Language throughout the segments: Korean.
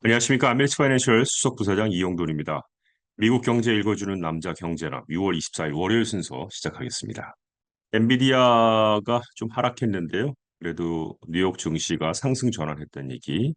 안녕하십니까. 아메리츠 파이낸셜 수석 부사장 이용돈입니다. 미국 경제 읽어주는 남자 경제남 6월 24일 월요일 순서 시작하겠습니다. 엔비디아가 좀 하락했는데요. 그래도 뉴욕 증시가 상승 전환했던 얘기.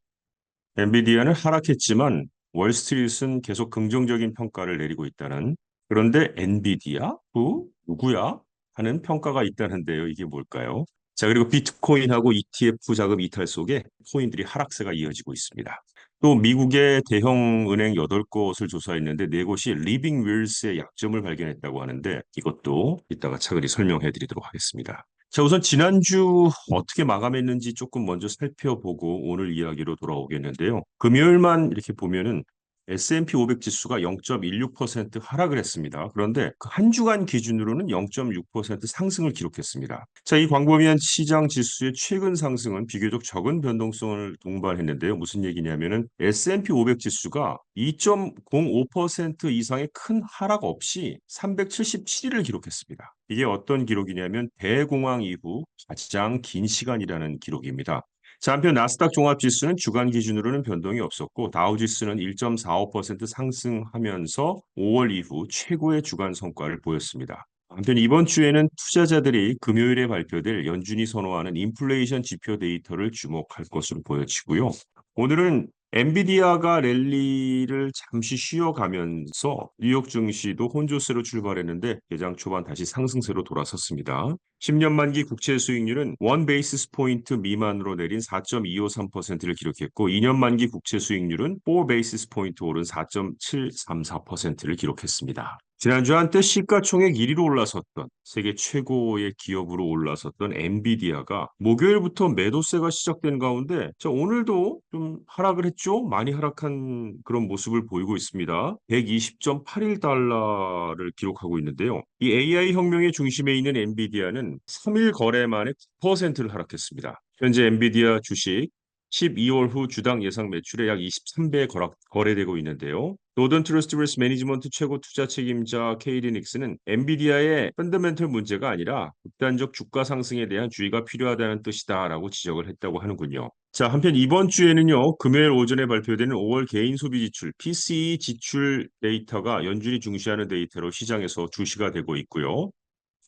엔비디아는 하락했지만 월스트리트는 계속 긍정적인 평가를 내리고 있다는 그런데 엔비디아? 후? 누구야? 하는 평가가 있다는데요. 이게 뭘까요? 자, 그리고 비트코인하고 ETF 자금 이탈 속에 코인들이 하락세가 이어지고 있습니다. 또 미국의 대형 은행 8곳을 조사했는데 4곳이 리빙 윌스의 약점을 발견했다고 하는데 이것도 이따가 차근히 설명해 드리도록 하겠습니다. 자, 우선 지난주 어떻게 마감했는지 조금 먼저 살펴보고 오늘 이야기로 돌아오겠는데요. 금요일만 이렇게 보면은 S&P 500 지수가 0.16% 하락을 했습니다. 그런데 그한 주간 기준으로는 0.6% 상승을 기록했습니다. 자, 이 광범위한 시장 지수의 최근 상승은 비교적 적은 변동성을 동반했는데요. 무슨 얘기냐면은 S&P 500 지수가 2.05% 이상의 큰 하락 없이 377일을 기록했습니다. 이게 어떤 기록이냐면 대공황 이후 가장 긴 시간이라는 기록입니다. 자, 한편 나스닥 종합지수는 주간 기준으로는 변동이 없었고 다우지수는 1.45% 상승하면서 5월 이후 최고의 주간 성과를 보였습니다. 한편 이번 주에는 투자자들이 금요일에 발표될 연준이 선호하는 인플레이션 지표 데이터를 주목할 것으로 보여지고요. 오늘은 엔비디아가 랠리를 잠시 쉬어가면서 뉴욕 증시도 혼조세로 출발했는데 개장 초반 다시 상승세로 돌아섰습니다. 10년 만기 국채 수익률은 1 베이시스 포인트 미만으로 내린 4.253%를 기록했고 2년 만기 국채 수익률은 4 베이시스 포인트 오른 4.734%를 기록했습니다. 지난주 한때 시가총액 1위로 올라섰던 세계 최고의 기업으로 올라섰던 엔비디아가 목요일부터 매도세가 시작된 가운데 자, 오늘도 좀 하락을 했죠. 많이 하락한 그런 모습을 보이고 있습니다. 120.81달러를 기록하고 있는데요. 이 AI 혁명의 중심에 있는 엔비디아는 3일 거래 만에 9%를 하락했습니다. 현재 엔비디아 주식 12월 후 주당 예상 매출의 약 23배 거래되고 있는데요. 노던 트러스트리스 매니지먼트 최고 투자 책임자 케이리 닉스는 엔비디아의 펀더멘털 문제가 아니라 극단적 주가 상승에 대한 주의가 필요하다는 뜻이다라고 지적을 했다고 하는군요. 자, 한편 이번 주에는요. 금요일 오전에 발표되는 5월 개인 소비 지출 PCE 지출 데이터가 연준이 중시하는 데이터로 시장에서 주시가 되고 있고요.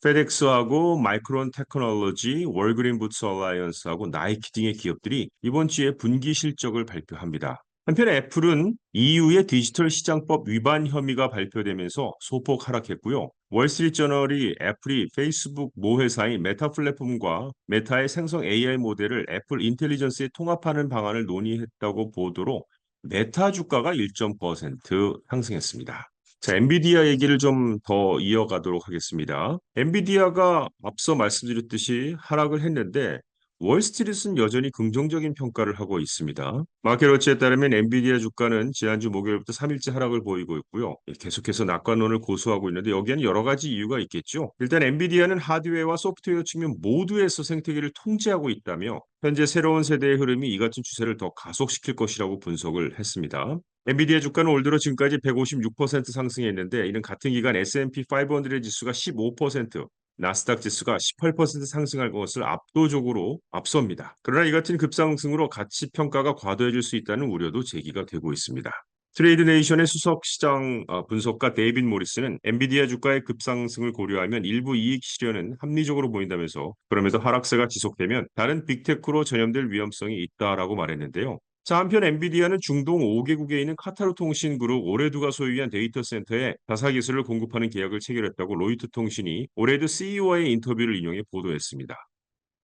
페덱스하고 마이크론 테크놀로지, 월그린 부츠 얼라이언스하고 나이키 등의 기업들이 이번 주에 분기 실적을 발표합니다. 한편 애플은 EU의 디지털 시장법 위반 혐의가 발표되면서 소폭 하락했고요. 월스트리트저널이 애플이 페이스북 모 회사인 메타 플랫폼과 메타의 생성 AI 모델을 애플 인텔리전스에 통합하는 방안을 논의했다고 보도로 메타 주가가 1.9% 상승했습니다. 자, 엔비디아 얘기를 좀 더 이어가도록 하겠습니다. 엔비디아가 앞서 말씀드렸듯이 하락을 했는데 월스트리트는 여전히 긍정적인 평가를 하고 있습니다. 마켓워치에 따르면 엔비디아 주가는 지난주 목요일부터 3일째 하락을 보이고 있고요. 계속해서 낙관론을 고수하고 있는데 여기에는 여러 가지 이유가 있겠죠. 일단 엔비디아는 하드웨어와 소프트웨어 측면 모두에서 생태계를 통제하고 있다며 현재 새로운 세대의 흐름이 이 같은 추세를 더 가속시킬 것이라고 분석을 했습니다. 엔비디아 주가는 올 들어 지금까지 156% 상승했는데 이는 같은 기간 S&P 500 지수가 15%, 나스닥 지수가 18% 상승할 것을 압도적으로 앞섭니다. 그러나 이 같은 급상승으로 가치 평가가 과도해질 수 있다는 우려도 제기가 되고 있습니다. 트레이드 네이션의 수석 시장 어, 분석가 데이빗 모리스는 엔비디아 주가의 급상승을 고려하면 일부 이익 실현은 합리적으로 보인다면서 그럼에도 하락세가 지속되면 다른 빅테크로 전염될 위험성이 있다라고 말했는데요. 자, 한편 엔비디아는 중동 5개국에 있는 카타르 통신 그룹 오레두가 소유한 데이터 센터에 자사 기술을 공급하는 계약을 체결했다고 로이터 통신이 오레드 CEO와의 인터뷰를 인용해 보도했습니다.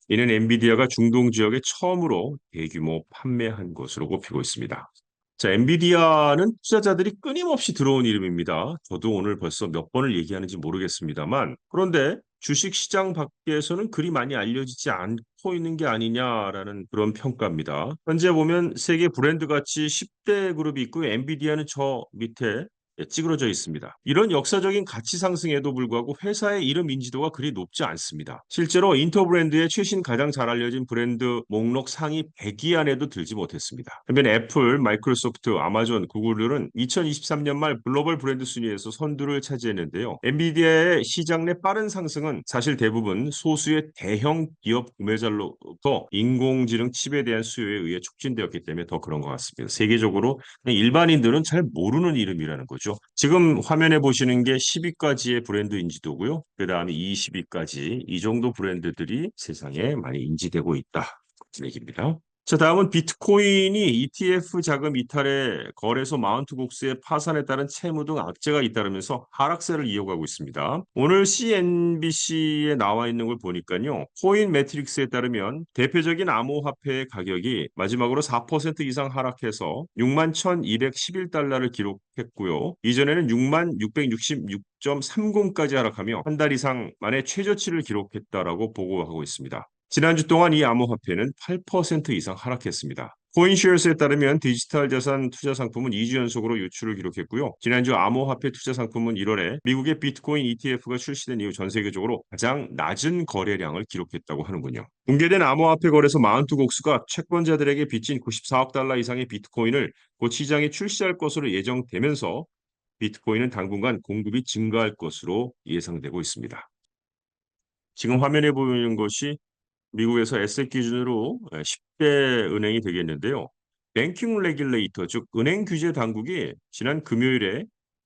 이는 엔비디아가 중동 지역에 처음으로 대규모 판매한 것으로 꼽히고 있습니다. 자, 엔비디아는 투자자들이 끊임없이 들어온 이름입니다. 저도 오늘 벌써 몇 번을 얘기하는지 모르겠습니다만 그런데 주식 시장 밖에서는 그리 많이 알려지지 않고 있는 게 아니냐라는 그런 평가입니다. 현재 보면 세계 브랜드 가치 10대 그룹이 있고 엔비디아는 저 밑에 예, 찌그러져 있습니다. 이런 역사적인 가치 상승에도 불구하고 회사의 이름 인지도가 그리 높지 않습니다. 실제로 인터브랜드의 최신 가장 잘 알려진 브랜드 목록 상위 100위 안에도 들지 못했습니다. 반면 애플, 마이크로소프트, 아마존, 구글은 2023년 말 글로벌 브랜드 순위에서 선두를 차지했는데요. 엔비디아의 시장 내 빠른 상승은 사실 대부분 소수의 대형 기업 구매자로부터 인공지능 칩에 대한 수요에 의해 촉진되었기 때문에 더 그런 것 같습니다. 세계적으로 일반인들은 잘 모르는 이름이라는 거죠. 지금 화면에 보시는 게 10위까지의 브랜드 인지도고요. 그 다음에 20위까지 이 정도 브랜드들이 세상에 많이 인지되고 있다. 얘기입니다. 자, 다음은 비트코인이 ETF 자금 이탈에 거래소 마운트 곡스의 파산에 따른 채무 등 악재가 잇따르면서 하락세를 이어가고 있습니다. 오늘 CNBC에 나와 있는 걸 보니까요. 코인 매트릭스에 따르면 대표적인 암호화폐의 가격이 마지막으로 4% 이상 하락해서 6만 1,211달러를 기록했고요. 이전에는 6만 666.30까지 하락하며 한 달 이상 만에 최저치를 기록했다라고 보고하고 있습니다. 지난주 동안 이 암호화폐는 8% 이상 하락했습니다. 코인쉐어스에 따르면 디지털 자산 투자 상품은 2주 연속으로 유출을 기록했고요. 지난주 암호화폐 투자 상품은 1월에 미국의 비트코인 ETF가 출시된 이후 전 세계적으로 가장 낮은 거래량을 기록했다고 하는군요. 공개된 암호화폐 거래소 마운트 곡수가 채권자들에게 빚진 94억 달러 이상의 비트코인을 곧 시장에 출시할 것으로 예정되면서 비트코인은 당분간 공급이 증가할 것으로 예상되고 있습니다. 지금 화면에 보이는 것이 미국에서 에셋 기준으로 10대 은행이 되겠는데요. 뱅킹 레귤레이터, 즉 은행 규제 당국이 지난 금요일에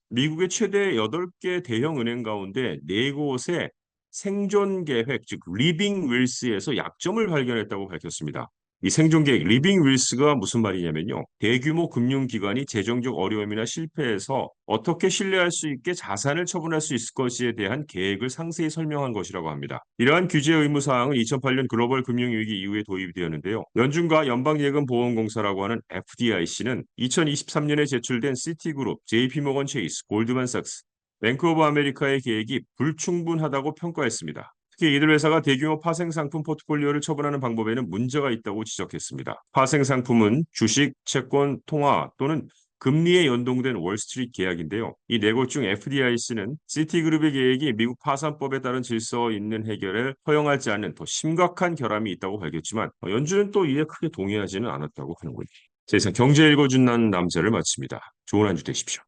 미국의 최대 8개 대형 은행 가운데 4곳의 생존 계획, 즉 리빙 윌스에서 약점을 발견했다고 밝혔습니다. 이 생존 계획 리빙 윌스가 무슨 말이냐면요. 대규모 금융기관이 재정적 어려움이나 실패에서 어떻게 신뢰할 수 있게 자산을 처분할 수 있을 것에 대한 계획을 상세히 설명한 것이라고 합니다. 이러한 규제 의무 사항은 2008년 글로벌 금융위기 이후에 도입이 되었는데요. 연준과 연방예금보험공사라고 하는 FDIC는 2023년에 제출된 시티그룹, JP모건 체이스, 골드만삭스, 뱅크 오브 아메리카의 계획이 불충분하다고 평가했습니다. 특히 이들 회사가 대규모 파생 상품 포트폴리오를 처분하는 방법에는 문제가 있다고 지적했습니다. 파생 상품은 주식, 채권, 통화 또는 금리에 연동된 월스트리트 계약인데요. 이 네 곳 중 FDIC는 시티그룹의 계획이 미국 파산법에 따른 질서 있는 해결을 허용하지 않는 더 심각한 결함이 있다고 밝혔지만 연준은 또 이에 크게 동의하지는 않았다고 하는 거죠. 자, 이상 경제 읽어준다는 남자를 마칩니다. 좋은 한 주 되십시오.